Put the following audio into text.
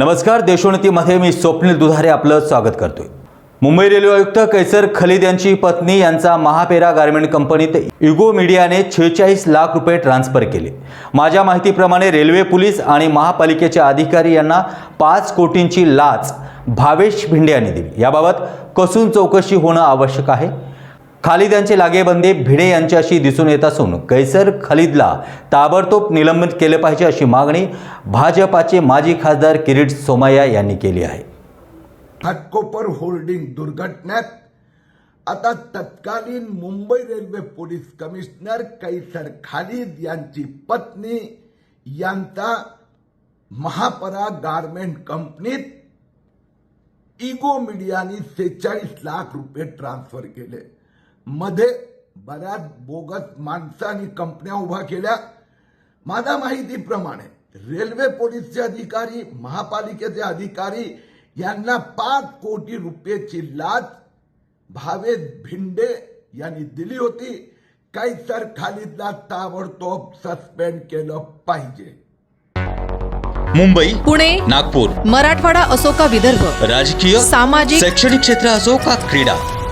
नमस्कार देशोन्नतीमध्ये मी स्वप्नील दुधारे आपलं स्वागत करतोय. मुंबई रेल्वे आयुक्त कैसर खलीद यांची पत्नी यांचा महापेरा गारमेंट कंपनीत युगो मीडियाने छेचाळीस लाख रुपये ट्रान्स्फर केले. माझ्या माहितीप्रमाणे रेल्वे पोलीस आणि महापालिकेचे अधिकारी यांना पाच कोटींची लाच भावेश भिंडे यांनी दिली. याबाबत कसून चौकशी होणं आवश्यक आहे? खालिद यांचे लागेबंदी भिडे यांच्याशी दिसून येत असून कैसर खालिदला ताबडतोब निलंबित केले पाहिजे अशी मागणी भाजपाचे माजी खासदार किरीट सोमय्या यांनी केली आहे. घाटकोपर होल्डिंग दुर्घटनेत आता तत्कालीन Mumbai railway police commissioner Qaiser Khalid यांची पत्नी यांचा महापरा गारमेंट कंपनीत इगो मीडियाने सेहेचाळीस लाख रुपये ट्रान्सफर केले. मध्ये बऱ्याच बोगस माणसांनी कंपन्या उभ्या केल्या. माझ्या माहितीप्रमाणे रेल्वे पोलीसचे अधिकारी महापालिकेचे अधिकारी यांना पाच कोटी रुपयेची लाच भावेश भिंडे यांनी दिली होती. कैसर खालिदला ताबडतोब सस्पेंड केलं पाहिजे. मुंबई पुणे नागपूर मराठवाडा असो का विदर्भ राजकीय सामाजिक शैक्षणिक क्षेत्र असो का क्रीडा